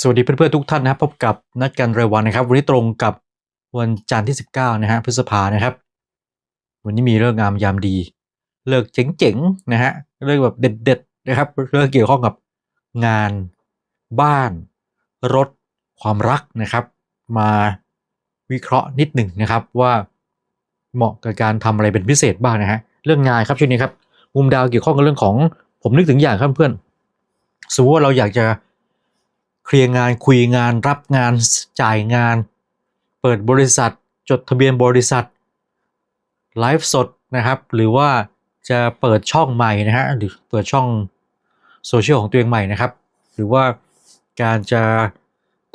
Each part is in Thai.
สวัสดีเพื่อนๆทุกท่านนะครับพบกับนัดกันรายวันนะครับ วันนี้ตรงกับวันจันทร์ที่ 19 นะฮะพฤษภานะครับ วันนี้มีเรื่องงามยามดี เลิกเจ๋งๆนะฮะเรื่องแบบเด็ดๆนะครับเรื่องเกี่ยวข้องกับงานบ้าน รถ ความรักนะครับ มาวิเคราะห์นิดหนึ่งนะครับว่าเหมาะกับการทำอะไรเป็นพิเศษบ้างนะฮะเรื่องงานครับช่วงนี้ครับมุมดาวเกี่ยวข้องกับเรื่องของผมนึกถึงอย่างครับเพื่อนสมมติว่าเราอยากจะ เคลียร์งานคุยงาน รับงานจ่ายงาน เปิดบริษัท จดทะเบียนบริษัทไลฟ์สดนะครับ หรือว่าจะเปิดช่องใหม่นะฮะหรือเปิดช่องโซเชียลของตัวเองใหม่นะครับ หรือว่าการจะ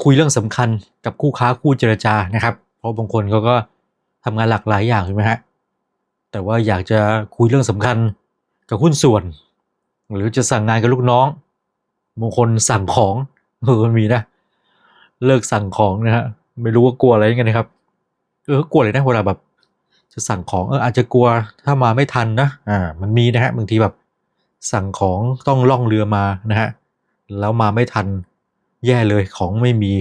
คุยเรื่องสำคัญกับคู่ค้าคู่เจรจานะครับ เพราะบางคนเขาก็ทำงานหลากหลายอย่างใช่ไหมฮะแต่ว่าอยากจะคุยเรื่องสำคัญกับหุ้นส่วน หรือจะสั่งงานกับลูกน้องบางคนสั่งของ เออมีนะ เลิกสั่งของนะฮะ ไม่รู้ว่ากลัวอะไรกันนะครับ เออกลัวเลยนะเวลาแบบ จะสั่งของเอออาจจะกลัวถ้ามาไม่ทันนะ อ่า มันมีนะฮะบางทีแบบสั่งของต้องล่องเรือมานะฮะ แล้วมาไม่ทันแย่เลยของไม่มี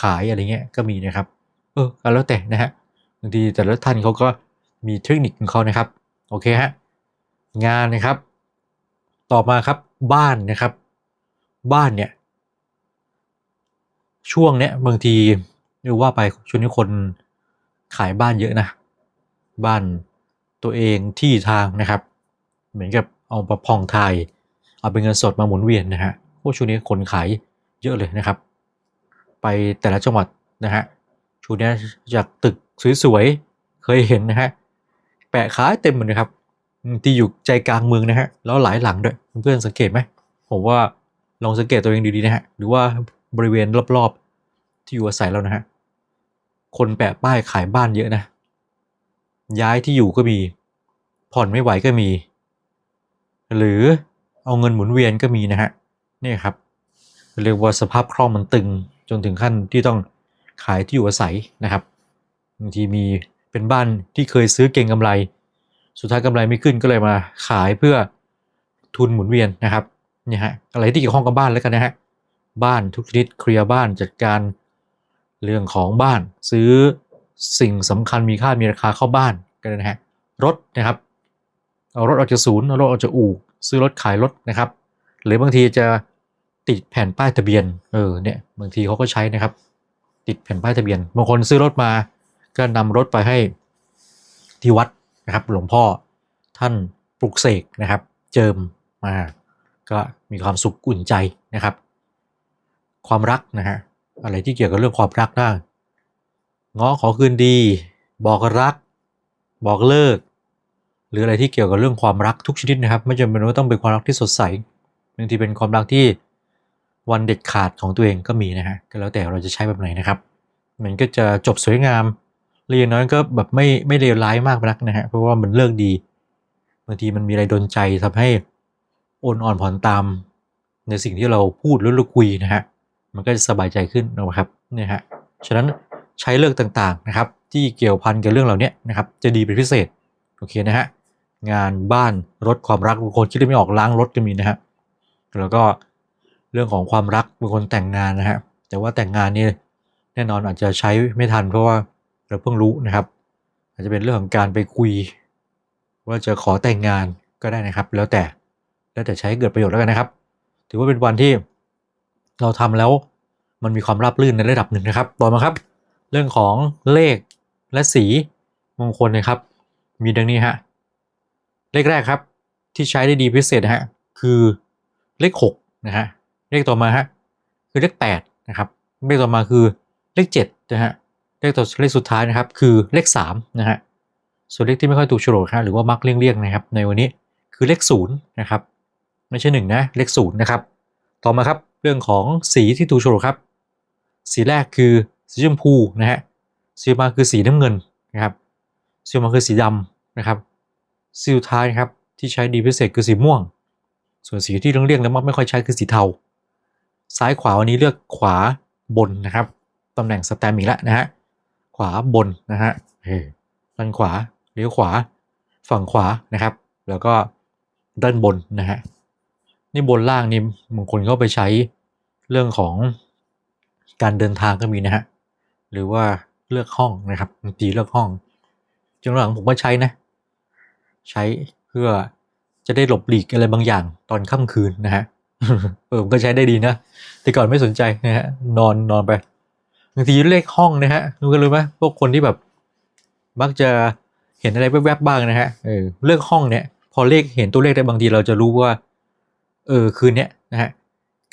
ขายอะไรเงี้ยก็มีนะครับ เออแล้วแต่นะฮะบางทีแต่ละท่านเขาก็มีเทคนิคของเขานะครับ โอเคฮะงานนะครับ ต่อมาครับบ้านนะครับ บ้านเนี่ย ช่วงเนี้ยบางทีเรียกว่าไปช่วงนี้คนขายบ้านเยอะนะ บ้านตัวเองที่ทางนะครับ เหมือนกับเอาประพองไทย เอาเป็นเงินสดมาหมุนเวียนนะฮะพวกช่วงนี้คนขายเยอะเลยนะครับ ไปแต่ละจังหวัดนะฮะช่วงนี้จากตึกสวยๆเคยเห็นนะฮะแปะขายเต็มหมดนะครับที่อยู่ใจกลางเมืองนะฮะแล้วหลายหลังด้วยเพื่อนๆสังเกตไหมผมว่าลองสังเกตตัวเองดีๆนะฮะหรือว่า บริเวณรอบๆ ที่อยู่อาศัยเรานะฮะ คนแปะป้ายขายบ้านเยอะนะ ย้ายที่อยู่ก็มี ผ่อนไม่ไหวก็มี หรือเอาเงินหมุนเวียนก็มีนะฮะนี่ครับ เรียกว่าสภาพคล่องมันตึงจนถึงขั้นที่ต้องขายที่อยู่อาศัยนะครับบางทีมีเป็นบ้านที่เคยซื้อเก่งกำไร สุดท้ายกำไรไม่ขึ้นก็เลยมาขายเพื่อทุนหมุนเวียนนะครับเนี่ยฮะอะไรที่เกี่ยวข้องกับบ้านแล้วกันนะฮะ บ้านทุกชนิดเคลียร์บ้านจัดการเรื่องของบ้าน ซื้อสิ่งสำคัญมีค่ามีราคาเข้าบ้านกันนะฮะรถนะครับเอารถออกจากศูนย์เอารถออกจากอู่ซื้อรถขายรถนะครับ หรือบางทีจะติดแผ่นป้ายทะเบียนเออเนี่ยบางทีเขาก็ใช้นะครับ ติดแผ่นป้ายทะเบียนบางคนซื้อรถมาก็นำรถไปให้ที่วัดนะครับ หลวงพ่อท่านปลุกเสกนะครับ เจิมมาก็มีความสุขอุ่นใจนะครับ ความรักนะฮะอะไรที่เกี่ยวกับเรื่องความรักได้ง้อขอคืนดี บอกรัก บอกเลิก หรืออะไรที่เกี่ยวกับเรื่องความรักทุกชนิดนะครับ ไม่จำเป็นว่าต้องเป็นความรักที่สดใสบางทีเป็นความรักที่วันเด็ดขาดของตัวเองก็มีนะฮะก็แล้วแต่เราจะใช้แบบไหนนะครับ มันก็จะจบสวยงามเรียนน้อยก็แบบไม่ไม่เลวร้ายมากนักนะฮะเพราะว่ามันเลิกดีบางทีมันมีอะไรดนใจทำให้โอนอ่อนผ่อนตาม ในสิ่งที่เราพูดหรือเราคุยนะฮะ มันก็จะสบายใจขึ้นนะครับนี่ฮะฉะนั้นใช้เลือกต่างๆนะครับ ที่เกี่ยวพันกับเรื่องเหล่านี้นะครับ จะดีเป็นพิเศษโอเคนะฮะงานบ้านรถความรักบางคนคิดไม่ออกล้างรถก็มีนะฮะแล้วก็เรื่องของความรักบางคนแต่งงานนะฮะแต่ว่าแต่งงานนี่แน่นอนอาจจะใช้ไม่ทันเพราะว่าเราเพิ่งรู้นะครับ อาจจะเป็นเรื่องของการไปคุย ว่าจะขอแต่งงานก็ได้นะครับ แล้วแต่แล้วแต่ใช้เกิดประโยชน์แล้วกันนะครับ ถือว่าเป็นวันที่ เราทำแล้วมันมีความราบรื่นในระดับหนึ่งนะครับ ต่อมาครับ เรื่องของเลขและสีมงคลนะครับ มีดังนี้ฮะ เลขแรกครับ ที่ใช้ได้ดีพิเศษฮะคือเลข6นะฮะ เลขต่อมาฮะคือเลข8นะครับ เลขต่อมาคือเลข7นะฮะ เลขตัวเลขสุดท้ายนะครับ คือเลข3นะฮะ ส่วนเลขที่ไม่ค่อยถูกโฉลกฮะหรือว่ามักเลี่ยงๆนะครับ ในวันนี้คือเลข0นะครับ ไม่ใช่1นะ เลข0นะครับ ต่อมาครับ เรื่องของสีที่ถูกโฉลกครับ สีแรกคือสีชมพูนะฮะสีมาคือสีน้ำเงินนะครับสีมาคือสีดำนะครับสีสุดท้ายนะครับที่ใช้ดีพิเศษคือสีม่วง ส่วนสีที่เลี่ยงๆแล้วมักไม่ค่อยใช้คือสีเทา ซ้ายขวาวันนี้เลือกขวาบนนะครับตำแหน่งสแตมอีกแล้วนะฮะขวาบนนะฮะด้านขวาเลี้ยวขวา ฝั่งขวานะครับ แล้วก็ด้านบนนะฮะ นี่บนล่างนี่บางคนเขาไปใช้เรื่องของการเดินทางก็มีนะฮะหรือว่าเลือกห้องนะครับบางทีเลือกห้องจนหลังผมก็ใช้นะ ใช้เพื่อจะได้หลบหลีกอะไรบางอย่างตอนค่ำคืนนะฮะเออผมก็ใช้ได้ดีนะแต่ก่อนไม่สนใจนะฮะนอนนอนไปบางทีเลขห้องนะฮะรู้กันรู้ไหมพวกคนที่แบบมักจะเห็นอะไรแวบๆบ้างนะฮะเออเลือกห้องเนี่ย พอเลขเห็นตัวเลขได้บางทีเราจะรู้ว่า เออคืนเนี้ยนะฮะ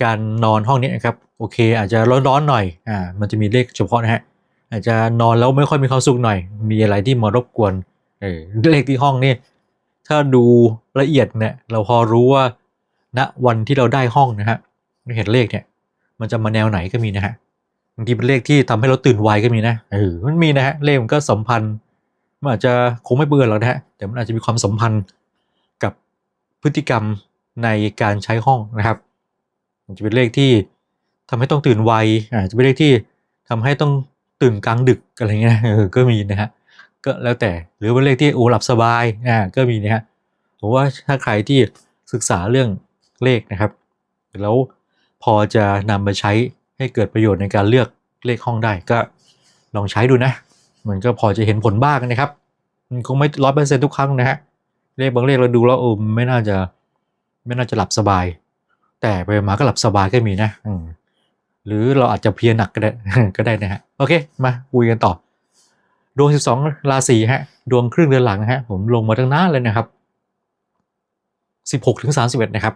การนอนห้องเนี้ยนะครับโอเค อาจจะร้อนๆหน่อยอ่ามันจะมีเลขเฉพาะนะฮะอาจจะนอนแล้วไม่ค่อยมีความสุขหน่อย มีอะไรที่มารบกวนเออเลขที่ห้องนี่ถ้าดูละเอียดเนี่ยเราพอรู้ว่าณวันที่เราได้ห้องนะฮะเห็นเลขเนี่ย มันจะมาแนวไหนก็มีนะฮะบางทีเป็นเลขที่ทำให้เราตื่นไวก็มีนะเออมันมีนะฮะเลขมันก็สัมพันธ์มันอาจจะคงไม่เบื่อหรอกนะฮะแต่มันอาจจะมีความสัมพันธ์กับพฤติกรรม ในการใช้ห้องนะครับจะเป็นเลขที่ทำให้ต้องตื่นไวอ่าจะเป็นเลขที่ทำให้ต้องตื่นกลางดึกอะไรเงี้ยก็มีนะฮะก็แล้วแต่หรือเป็นเลขที่โอ้หลับสบายอ่าก็มีนะฮะผมว่าถ้าใครที่ศึกษาเรื่องเลขนะครับ แล้วพอจะนำมาใช้ให้เกิดประโยชน์ในการเลือกเลขห้องได้ก็ลองใช้ดูนะ มันก็พอจะเห็นผลบ้างนะครับ มันคงไม่ร้อยเปอร์เซ็นต์ทุกครั้งนะฮะเลขบางเลขเราดูแล้วเออไม่น่าจะ ไม่น่าจะหลับสบาย แต่ไปมาก็หลับสบายก็มีนะหรือเราอาจจะเพียหนักก็ได้ก็ได้นะฮะโอเคมาคุยกันต่อ ดวง 12 ราศีฮะ ดวงครึ่งเดือนหลังฮะ ผมลงมาตั้งนานเลยนะครับ 16ถึง31 นะครับ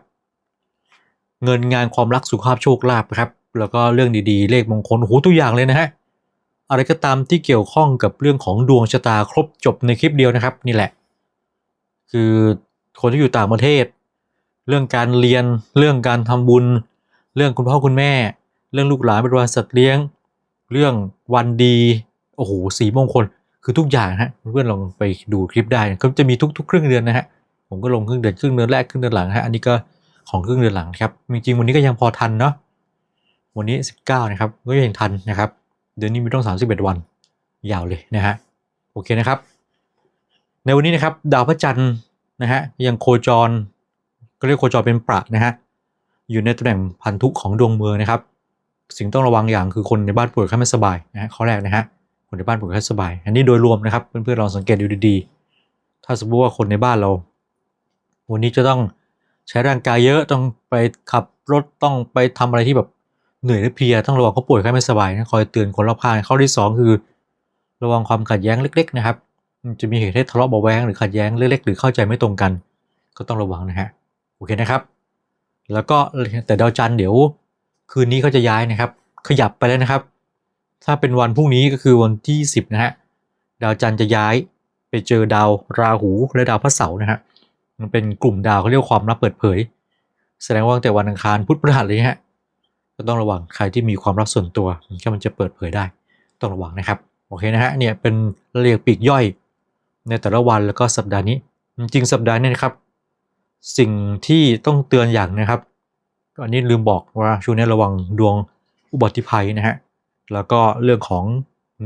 เงินงานความรักสุขภาพโชคลาภครับ แล้วก็เรื่องดีๆ เลขมงคลโอ้โหตัวอย่างเลยนะฮะอะไรก็ตามที่เกี่ยวข้องกับเรื่องของดวงชะตาครบจบในคลิปเดียวนะครับ นี่แหละ คือคนที่อยู่ต่างประเทศ เรื่องการเรียน เรื่องการทำบุญ เรื่องคุณพ่อคุณแม่ เรื่องลูกหลานเป็นวันสัตว์เลี้ยง เรื่องวันดี โอ้โหสีมงคล คือทุกอย่างฮะเพื่อนลองไปดูคลิปได้ก็จะมีทุก ๆ ครึ่งเดือนนะฮะ ผมก็ลงครึ่งเดือนครึ่งเดือนแรกครึ่งเดือนหลังฮะ อันนี้ก็ของครึ่งเดือนหลังครับ จริงๆวันนี้ก็ยังพอทันเนาะ วันนี้ 19 นะครับ ก็ยังทันนะครับ เดือนนี้มีต้อง 31 วัน ยาวเลยนะฮะ โอเคนะครับ ในวันนี้นะครับดาวพระจันทร์นะฮะยังโคจร ก็เรียกโคจรเป็นประนะฮะอยู่ในตำแหน่งพันธุของดวงเมืองนะครับ สิ่งต้องระวังอย่างคือคนในบ้านป่วยไข้ไม่สบายนะฮะข้อแรกนะฮะคนในบ้านป่วยไข้สบาย อันนี้โดยรวมนะครับเพื่อนๆลองสังเกตดูดีๆ ถ้าสมมติว่าคนในบ้านเรา วันนี้จะต้องใช้ร่างกายเยอะต้องไปขับรถต้องไปทำอะไรที่แบบเหนื่อยหรือเพลียต้องระวังเขาป่วยไข้ไม่สบายนะคอยเตือนคนรอบข้างข้อที่สองคือ ระวังความขัดแย้งเล็ก ๆ นะครับจะมีเหตุให้ทะเลาะเบาแวงหรือขัดแย้งเล็กๆหรือเข้าใจไม่ตรงกัน ก็ต้องระวังนะฮะ อเคนะครับ แล้วก็แต่ดาวจันทร์เดี๋ยวคืนนี้เขาจะย้ายนะครับ ขยับไปแล้วนะครับ ถ้าเป็นวันพรุ่งนี้ก็คือวันที่ 10 นะฮะดาวจันทร์จะย้ายไปเจอดาวราหูและดาวพระเสาร์นะฮะมันเป็นกลุ่มดาวเขาเรียกว่าความลับเปิดเผย แสดงว่าตั้งแต่วันอังคารพุธพฤหัสเลยฮะก็ต้องระวังใครที่มีความลับส่วนตัวมันก็มันจะเปิดเผยได้ ต้องระวังนะครับโอเคนะฮะเนี่ยเป็นเรียกปีกย่อย ในแต่ละวันแล้วก็สัปดาห์นี้ จริงสัปดาห์นี้นะครับ สิ่งที่ต้องเตือนอย่างนะครับ อันนี้ลืมบอกว่าช่วงนี้ระวังดวงอุบัติภัยนะฮะ แล้วก็เรื่องของ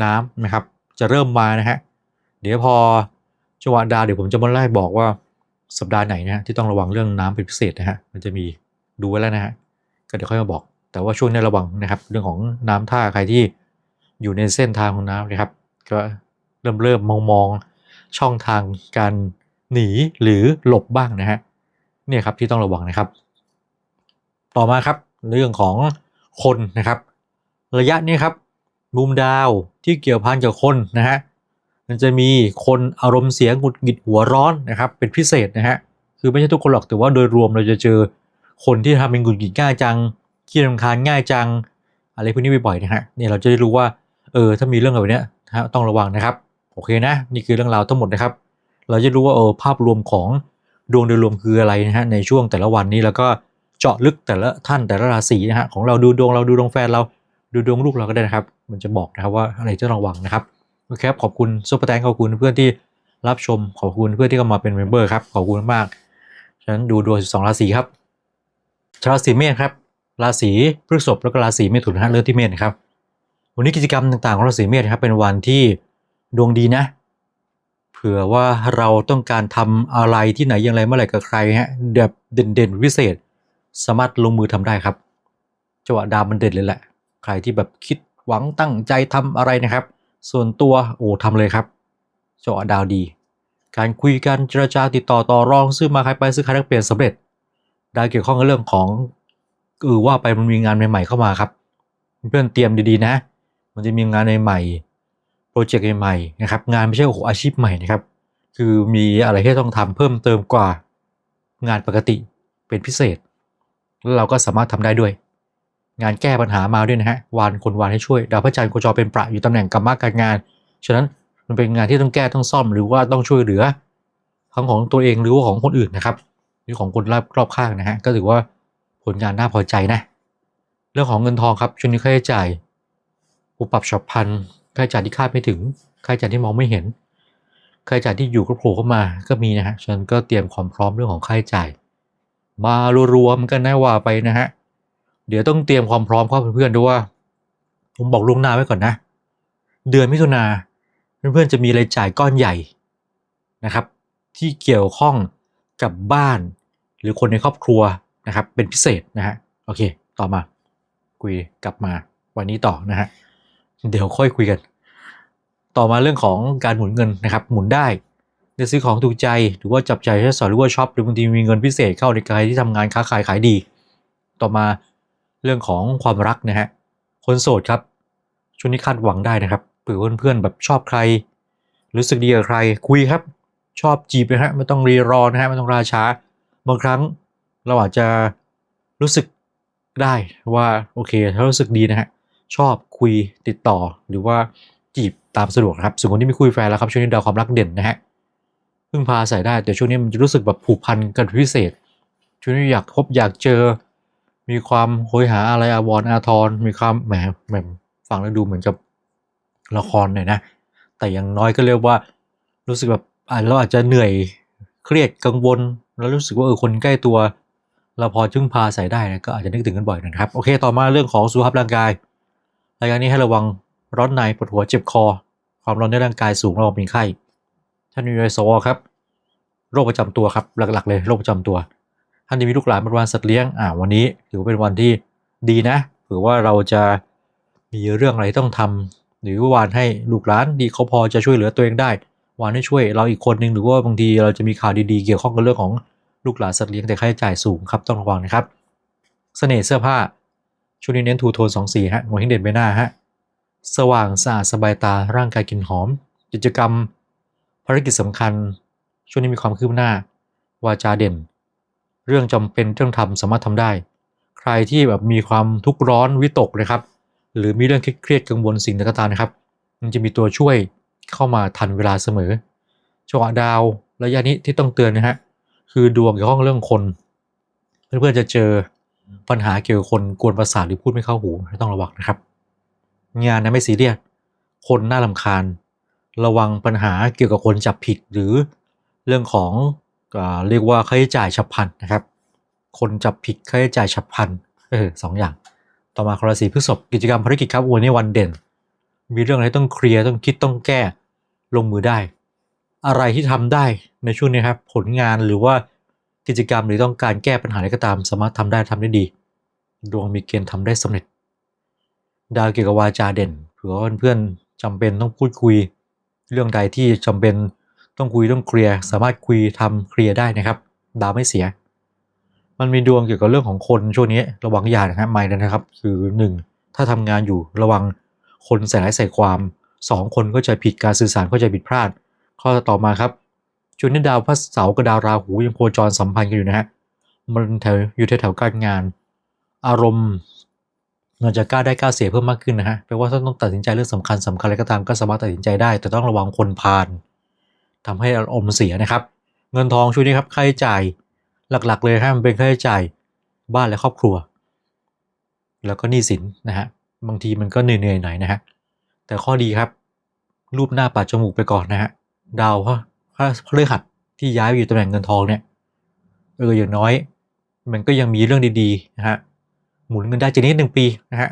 น้ำนะครับ จะเริ่มมานะฮะ เดี๋ยวพอจังหวะดาวเดี๋ยวผมจะมาไล่บอกว่าสัปดาห์ไหนนะฮะที่ต้องระวังเรื่องน้ำเป็นพิเศษนะฮะ มันจะมีดูไว้แล้วนะฮะ ก็เดี๋ยวค่อยมาบอก แต่ว่าช่วงนี้ระวังนะครับ เรื่องของน้ำท่าใครที่อยู่ในเส้นทางของน้ำนะครับ ก็เริ่มเริ่มมองมองช่องทางการหนีหรือหลบบ้างนะฮะ เนี่ยครับที่ต้องระวังนะครับ ต่อมาครับเรื่องของคนนะครับ ระยะนี้ครับมุมดาวที่เกี่ยวพันกับคนนะฮะมันจะมีคนอารมณ์เสียงหงุดหงิดหัวร้อนนะครับ เป็นพิเศษนะฮะคือไม่ใช่ทุกคนหรอกแต่ว่าโดยรวมเราจะเจอคนที่ทำเป็นหงุดหงิดง่ายจังขี้รำคาญง่ายจัง อะไรพวกนี้บ่อยๆนะฮะเนี่ยเราจะได้รู้ว่าเออถ้ามีเรื่องแบบนี้นะฮะต้องระวังนะครับ โอเคนะ นี่คือเรื่องราวทั้งหมดนะครับ เราจะรู้ว่าเออภาพรวมของ ดวงโดยรวมคืออะไรนะฮะในช่วงแต่ละวันนี้แล้วก็เจาะลึกแต่ละท่านแต่ละราศีนะฮะของเราดูดวงเราดูดวงแฟนเราดูดวงลูกเราก็ได้นะครับ มันจะบอกนะครับว่าอะไรที่ต้องระวังนะครับโอเคครับขอบคุณซุปเปอร์แตงขอบคุณเพื่อนที่รับชมขอบคุณเพื่อนที่เข้ามาเป็นเมมเบอร์ครับขอบคุณมากฉะนั้นดูดวง12 ราศีครับราศีเมษครับราศีพฤษภแล้วก็ราศีเมถุนฮะเริ่มที่เมษนครับวันนี้กิจกรรมต่างๆของราศีเมษนครับเป็นวันที่ดวงดีนะ ผื่อว่าเราต้องการทำอะไรที่ไหนอย่างไรเมื่อไหร่กับใครฮะแบบเด่นๆพิเศษ สามารถลงมือทำได้ครับจังหวะดาวมันเด่นเลยแหละ ใครที่แบบคิดหวังตั้งใจทำอะไรนะครับ ส่วนตัวโอ้ทำเลยครับเจาะดาวดี การคุยกันเจรจาติดต่อต่อรองซื้อมาขายไปซื้อขายแลกเปลี่ยนสำเร็จดาวเกี่ยวข้องกับเรื่องของเออว่าไปมันมีงานใหม่ๆเข้ามาครับ เพื่อนเตรียมดีๆนะ มันจะมีงานใหม่ๆ โปรเจกต์ใหม่ๆนะครับงานไม่ใช่โอ้โหอาชีพใหม่นะครับคือมีอะไรที่ต้องทำเพิ่มเติมกว่างานปกติเป็นพิเศษ แล้วเราก็สามารถทำได้ด้วย งานแก้ปัญหามาด้วยนะฮะวานคนวานให้ช่วยดาวพระจันทร์โคจรเป็นประอยู่ตำแหน่งกรรมการงาน ฉะนั้นมันเป็นงานที่ต้องแก้ต้องซ่อมหรือว่าต้องช่วยเหลือทั้งของตัวเองหรือว่าของคนอื่นนะครับหรือของคนรอบรอบข้างนะฮะก็ถือว่าผลงานน่าพอใจนะ เรื่องของเงินทองครับช่วงนี้ค่าใช้จ่ายปุปรับฉับพัน ค่าจ่ายที่คาดไม่ถึง ค่าใช้จ่ายที่มองไม่เห็น ค่าจ่ายที่อยู่ก็โผล่เข้ามาก็มีนะฮะ ฉันก็เตรียมความพร้อมเรื่องของค่าจ่าย มารัวๆมันก็น่าว่าไปนะฮะ เดี๋ยวต้องเตรียมความพร้อมครับเพื่อนๆด้วยว่า ผมบอกล่วงหน้าไว้ก่อนนะ เดือนมิถุนาเพื่อนๆจะมีรายจ่ายก้อนใหญ่นะครับ ที่เกี่ยวข้องกับบ้าน หรือคนในครอบครัวนะครับ เป็นพิเศษนะฮะ โอเค ต่อมา คุยกลับมาวันนี้ต่อนะฮะ เดี๋ยวค่อยคุยกัน ต่อมาเรื่องของการหมุนเงินนะครับ หมุนได้ได้ซื้อของถูกใจ หรือว่าจับใจใช้สอยหรือว่าช็อปหรือบางทีมีเงินพิเศษเข้าในการที่ทำงานค้าขายขายดี ต่อมาเรื่องของความรักนะฮะ คนโสดครับ ช่วงนี้คาดหวังได้นะครับเผื่อเพื่อนๆแบบชอบใคร รู้สึกดีกับใคร คุยครับ ชอบจีบนะฮะไม่ต้องรีรอนะฮะไม่ต้องราช้า บางครั้งเราอาจจะรู้สึกได้ว่าโอเคถ้ารู้สึกดีนะฮะ ชอบคุยติดต่อ หรือว่าจีบตามสะดวกนะครับ ส่วนคนที่ไม่คุยแฟนแล้วครับช่วงนี้ดาวความรักเด่นนะฮะพึ่งพาใส่ได้แต่ช่วงนี้มันจะรู้สึกแบบผูกพันกันพิเศษ ช่วงนี้อยากพบอยากเจอ มีความโหยหาอะไรอาวรณ์อาทรมีความแหมแหมฟังแล้วดูเหมือนกับละครหน่อยนะ แต่อย่างน้อยก็เรียกว่ารู้สึกแบบเราอาจจะเหนื่อยเครียดกังวล แล้วรู้สึกว่าเออคนใกล้ตัว เราพอจึงพาใส่ได้นะก็อาจจะนึกถึงกันบ่อยนะครับ โอเค ต่อมาเรื่องของสุขภาพร่างกาย รายการนี้ให้ระวังร้อนในปวดหัวเจ็บคอ ความร้อนในร่างกายสูงระวังมีไข้ท่านมีไอโซครับโรคประจำตัวครับหลักๆ เลยโรคประจำตัว ท่านที่มีลูกหลานเป็นวันสัตว์เลี้ยงอ่าวันนี้ถือว่าเป็นวันที่ดีนะหรือว่าเราจะมีเรื่องอะไรต้องทำหรือวานให้ลูกหลานดีเขาพอจะช่วยเหลือตัวเองได้วานให้ช่วยเราอีกคนนึงหรือว่าบางทีเราจะมีข่าวดีๆ เกี่ยวข้องกับเรื่องของลูกหลานสัตว์เลี้ยงแต่ค่าใช้จ่ายสูงครับต้องระวังนะครับ เสน่ห์เสื้อผ้า ช่วงนี้เน้นทูโทนสองสีฮะหัวหินเด่นใบหน้าฮะสว่างสะอาดสบายตาร่างกายกลิ่นหอม กิจกรรม ภารกิจสำคัญ ช่วงนี้มีความคืบหน้า วาจาเด่น เรื่องจำเป็นเรื่องทำสามารถทำได้ ใครที่แบบมีความทุกข์ร้อนวิตกนะครับ หรือมีเรื่องเครียดกังวลสิ่งใดก็ตามนะครับ มันจะมีตัวช่วยเข้ามาทันเวลาเสมอจังหวะดาวระยะนี้ที่ต้องเตือนนะฮะคือดวงเกี่ยวข้องเรื่องคน เพื่อนๆจะเจอ ปัญหาเกี่ยวกับคนกวนประสาทหรือพูดไม่เข้าหูต้องระวังนะครับ งานนะไม่ซีเรียสคนน่าลำคาญ ระวังปัญหาเกี่ยวกับคนจับผิดหรือเรื่องของเรียกว่าค่าใช้จ่ายฉับพลันนะครับ คนจับผิดค่าใช้จ่ายฉับพลันเออสองอย่าง ต่อมาคราศีพฤษภกิจกรรมภารกิจครับวันนี้วันเด่น มีเรื่องอะไรต้องเคลียร์ต้องคิดต้องแก้ลงมือได้ อะไรที่ทำได้ในช่วงนี้ครับ ผลงานหรือว่า กิจกรรมหรือต้องการแก้ปัญหาอะไรก็ตาม สามารถทำได้ทำได้ดี ดวงมีเกณฑ์ทำได้สำเร็จ ดาวเกี่ยวกับวาจาเด่นเผื่อเพื่อนๆจำเป็นต้องพูดคุย เรื่องใดที่จำเป็นต้องคุยต้องเคลียร์สามารถคุยทำเคลียร์ได้นะครับ ดาวไม่เสีย มันมีดวงเกี่ยวกับเรื่องของคนช่วงนี้ระวังอย่านะครับไม่นะครับ คือหนึ่งถ้าทำงานอยู่ระวังคนใส่ร้ายใส่ความสองคนก็จะผิดการสื่อสารก็จะผิดพลาด ข้อต่อมาครับ ช่วงนี้ดาวพระเสาร์กับดาวราหูยังโคจรสัมพันธ์กันอยู่นะฮะมันแถวอยู่แถวๆการงาน อารมณ์มันจะกล้าได้กล้าเสียเพิ่มมากขึ้นนะฮะแปลว่าถ้าต้องตัดสินใจเรื่องสำคัญสำคัญอะไรก็ตามก็สามารถตัดสินใจได้ แต่ต้องระวังคนพาลทำให้อารมณ์เสียนะครับ เงินทองช่วงนี้ครับค่าใช้จ่ายหลักๆ เลยฮะมันเป็นค่าใช้จ่ายบ้านและครอบครัว แล้วก็หนี้สินนะฮะบางทีมันก็เหนื่อยๆหน่อยนะฮะแต่ข้อดีครับ รูปหน้าปัดจมูกไปก่อนนะฮะดาว พระพระพฤหัสที่ย้ายไปอยู่ตำแหน่งเงินทองเนี่ยเอออย่างน้อย มันก็ยังมีเรื่องดีๆนะฮะหมุนเงินได้จะนิดหนึ่งปีนะฮะ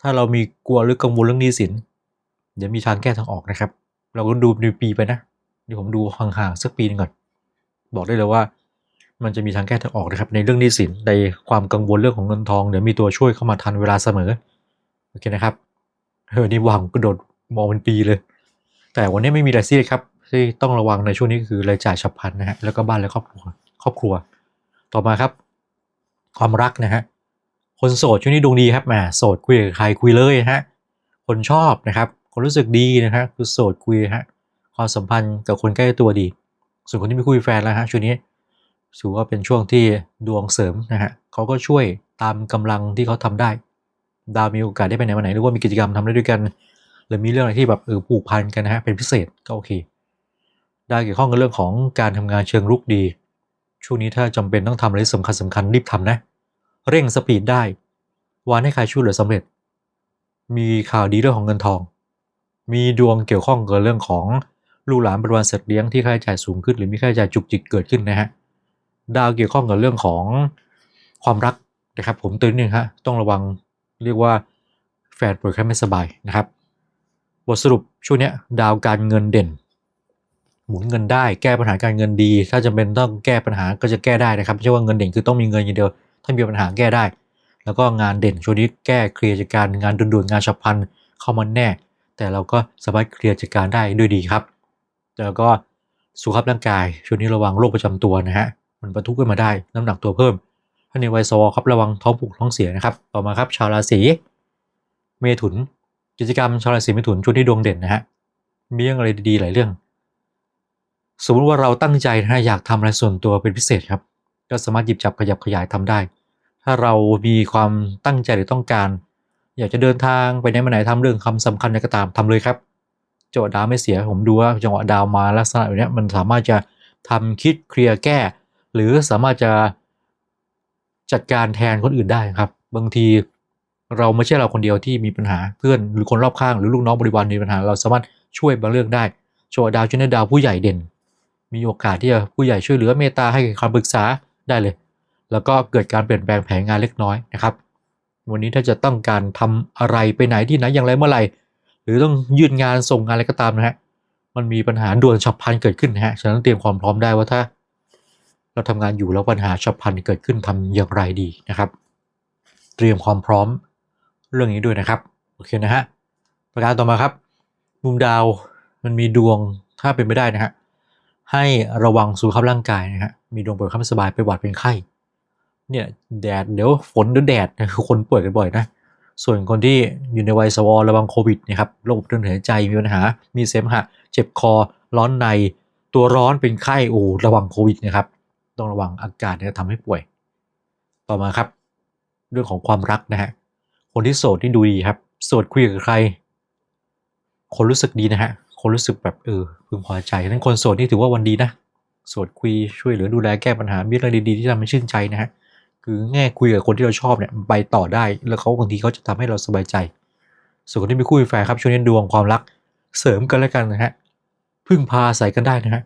ถ้าเรามีกลัวหรือกังวลเรื่องหนี้สินเดี๋ยวมีทางแก้ทางออกนะครับ เราก็ดูในปีไปนะเดี๋ยวผมดูห่างๆสักปีหนึงก่อน บอกได้เลยว่า มันจะมีทางแก้ทางออกนะครับ ในเรื่องหนี้สินในความกังวลเรื่องของเงินทองเดี๋ยวมีตัวช่วยเข้ามาทันเวลาเสมอโอเคนะครับเออนี่วางกระโดดมองเป็นปีเลย แต่วันนี้ไม่มีอะไรซีเรียครับ ที่ต้องระวังในช่วงนี้คือรายจ่ายฉับพลันนะฮะแล้วก็บ้านและครอบครัวครอบครัว ต่อมาครับ ความรักนะฮะคนโสดช่วงนี้ดวงดีครับแหมโสดคุยกับใครคุยเลยนะฮะคนชอบนะครับ คนรู้สึกดีนะฮะคือโสดคุยฮะความสัมพันธ์กับคนใกล้ตัวดี ส่วนคนที่ไม่คุยแฟนแล้วฮะช่วงนี้ถือว่าเป็นช่วงที่ดวงเสริมนะฮะเขาก็ช่วยตามกำลังที่เขาทำได้ ดาวมีโอกาสได้ไปไหนมาไหนหรือว่ามีกิจกรรมทำได้ด้วยกัน หรือมีเรื่องอะไรที่แบบเออผูกพันกันนะฮะเป็นพิเศษก็โอเค ได้เกี่ยวข้องกับเรื่องของการทำงานเชิงรุกดี ช่วงนี้ถ้าจำเป็นต้องทำอะไรสำคัญสำคัญรีบทำนะ เร่งสปีดได้ วานให้ใครช่วยเหลือสำเร็จ มีข่าวดีเรื่องของเงินทอง มีดวงเกี่ยวข้องกับเรื่องของลูกหลานบริวารสัตว์เลี้ยงที่ค่าใช้จ่ายสูงขึ้น หรือมีค่าใช้จ่ายจุกจิกเกิดขึ้นนะฮะ ดาวเกี่ยวข้องกับเรื่องของความรักนะครับ ผมตือนนิดนึงฮะต้องระวังเรียกว่าแฟนป่วยแค่ไม่สบายนะครับ บทสรุปช่วงเนี้ยดาวการเงินเด่น หมุนเงินได้แก้ปัญหาการเงินดี ถ้าจำเป็นต้องแก้ปัญหาก็จะแก้ได้นะครับไม่ใช่ว่าเงินเด่นคือต้องมีเงินอย่างเดียว ถ้ามีปัญหาแก้ได้ แล้วก็งานเด่นช่วงนี้แก้เคลียร์จัดการงานด่วนๆงานฉับพลันเข้ามาแน่ แต่เราก็สามารถเคลียร์จัดการได้ด้วยดีครับ แล้วก็สุขภาพร่างกายช่วงนี้ระวังโรคประจำตัวนะฮะมันประทุขึ้นมาได้น้ำหนักตัวเพิ่มถ้าในวัยซอครับระวังท้องผูกท้องเสียนะครับต่อมาครับชาวราศีเมถุนกิจกรรมชาวราศีเมถุนช่วงที่ดวงเด่นนะฮะมีเรื่องอะไรดีๆหลายเรื่อง สมมติว่าเราตั้งใจนะฮะอยากทำอะไรส่วนตัวเป็นพิเศษครับ ก็สามารถหยิบจับขยับขยายทำได้ ถ้าเรามีความตั้งใจหรือต้องการ อยากจะเดินทางไปไหนมาไหนทำเรื่องคำสำคัญอะไรก็ตามทำเลยครับจังหวะดาวไม่เสียผมดูว่าจังหวะดาวมาลักษณะแบบนี้มันสามารถจะทำคิดเคลียร์แก้ หรือสามารถจะจัดการแทนคนอื่นได้ครับ บางทีเราไม่ใช่เราคนเดียวที่มีปัญหาเพื่อนหรือคนรอบข้างหรือลูกน้องบริวารมีปัญหา เราสามารถช่วยบางเรื่องได้จังหวดาวช่วงนี้ดาวผู้ใหญ่เด่น มีโอกาสที่จะผู้ใหญ่ช่วยเหลือเมตตาให้คำปรึกษาได้เลย แล้วก็เกิดการเปลี่ยนแปลงแผนงานเล็กน้อยนะครับ วันนี้ถ้าจะต้องการทำอะไรไปไหนที่ไหนอย่างไรเมื่อไหร่ หรือต้องยื่นงานส่งงานอะไรก็ตามนะฮะมันมีปัญหาด่วนฉับพลันเกิดขึ้นนะฮะฉะนั้นเตรียมความพร้อมได้ว่าถ้า เราทำงานอยู่แล้วปัญหาฉับพลันเกิดขึ้นทำอย่างไรดีนะครับ เตรียมความพร้อมเรื่องนี้ด้วยนะครับโอเคนะฮะประการต่อมาครับมุมดาวมันมีดวงถ้าเป็นไม่ได้นะฮะ ให้ระวังสุขภาพร่างกายนะฮะมีดวงป่วยข้ไม่สบายไปหวัดเป็นไข้ เนี่ยแดดเดี๋ยวฝนเดี๋ยวแดดนะคือคนป่วยกันบ่อยนะส่วนคนที่อยู่ในวัยสวอระวังโควิดนะครับโรคทางเดินหายใจมีปัญหา มีเสมหะ เจ็บคอ ร้อนใน ตัวร้อนเป็นไข้โอ้ระวังโควิดนะครับ ต้องระวังอากาศเนี่ยทำให้ป่วย ต่อมาครับ เรื่องของความรักนะฮะคนที่โสดที่ดูดีครับ โสดคุยกับใคร คนรู้สึกดีนะฮะ คนรู้สึกแบบเออพึงพอใจนั้นคนโสดนี่ถือว่าวันดีนะโสดคุยช่วยเหลือดูแลแก้ปัญหามีอะไรดีๆที่ทำให้ชื่นใจนะฮะคือแง่คุยกับคนที่เราชอบเนี่ยไปต่อได้ แล้วเขาบางทีเขาจะทำให้เราสบายใจ ส่วนคนที่มีคู่แฟนครับช่วงนี้ดวงความรักเสริมกันแล้วกันนะฮะพึ่งพาอาศัยกันได้นะฮะ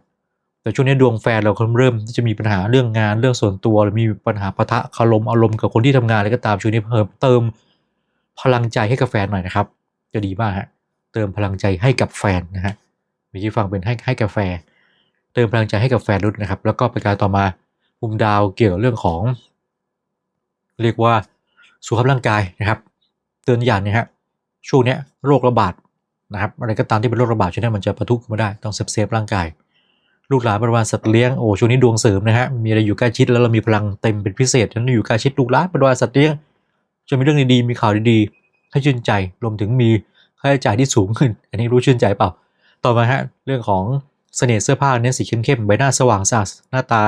แต่ช่วงนี้ดวงแฟนเราเริ่มที่จะมีปัญหาเรื่องงานเรื่องส่วนตัวหรือมีปัญหาปะทะคารมอารมณ์กับคนที่ทำงานอะไรก็ตามช่วงนี้เพิ่มเติมพลังใจให้กับแฟนหน่อยนะครับ จะดีมากฮะ เติมพลังใจให้กับแฟนนะฮะเมื่อกี้ฟังเป็นให้ให้กาแฟ เติมพลังใจให้กับแฟนรุ่นนะครับ แล้วก็ประการต่อมามุมดาวเกี่ยวกับเรื่องของ เรียกว่าสุขภาพร่างกายนะครับเตือนอย่างนี้ฮะช่วงนี้โรคระบาดนะครับอะไรก็ตามที่เป็นโรคระบาดช่วงนี้มันจะประทุขึ้นมาได้ต้องเซฟเซฟร่างกาย ลูกหลานบริวารสัตว์เลี้ยงโอ้ช่วงนี้ดวงเสริมนะฮะมีอะไรอยู่ใกล้ชิดแล้วเรามีพลังเต็มเป็นพิเศษฉะนั้นอยู่ใกล้ชิดลูกหลานบริวารสัตว์เลี้ยงจะมีเรื่องดีๆมีข่าวดีๆให้ชื่นใจรวมถึงมี ค่าใช้จ่ายที่สูงขึ้น อันนี้รู้ชื่นใจเปล่า ต่อมาฮะเรื่องของเสน่ห์เสื้อผ้าเน้นสีเข้มๆใบหน้าสว่างสะอาดหน้าตา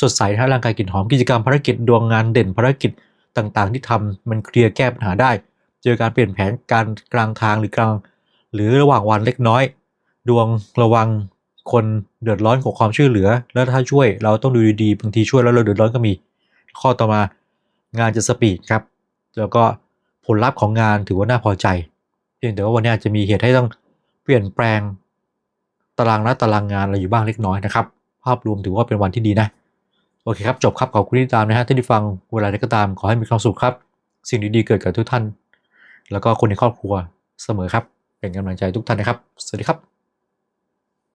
สดใสนะฮะร่างกายกลิ่นหอมกิจกรรมภารกิจดวงงานเด่นภารกิจต่างๆ ที่ทำมันเคลียร์แก้ปัญหาได้ เจอการเปลี่ยนแผนการกลางทางหรือกลาง หรือระหว่างวันเล็กน้อย ดวงระวังคนเดือดร้อนขอความช่วยเหลือ แล้วถ้าช่วยเราต้องดูดีๆบางทีช่วยแล้วเราเดือดร้อนก็มี ข้อต่อมางานจะสปีดครับ แล้วก็ผลลัพธ์ของงานถือว่าน่าพอใจ พียงแต่ว่าวันนี้อาจจะมีเหตุให้ต้องเปลี่ยนแปลงตารางนัดตารางงานอะไรอยู่บ้างเล็กน้อยนะครับ ภาพรวมถือว่าเป็นวันที่ดีนะ โอเคครับ จบครับ ขอบคุณที่ติดตามนะฮะที่ได้ฟังเวลาใดก็ตาม ขอให้มีความสุขครับ สิ่งดีๆเกิดกับทุกท่าน แล้วก็คนในครอบครัวเสมอครับ เป็นกำลังใจทุกท่านนะครับ สวัสดีครับ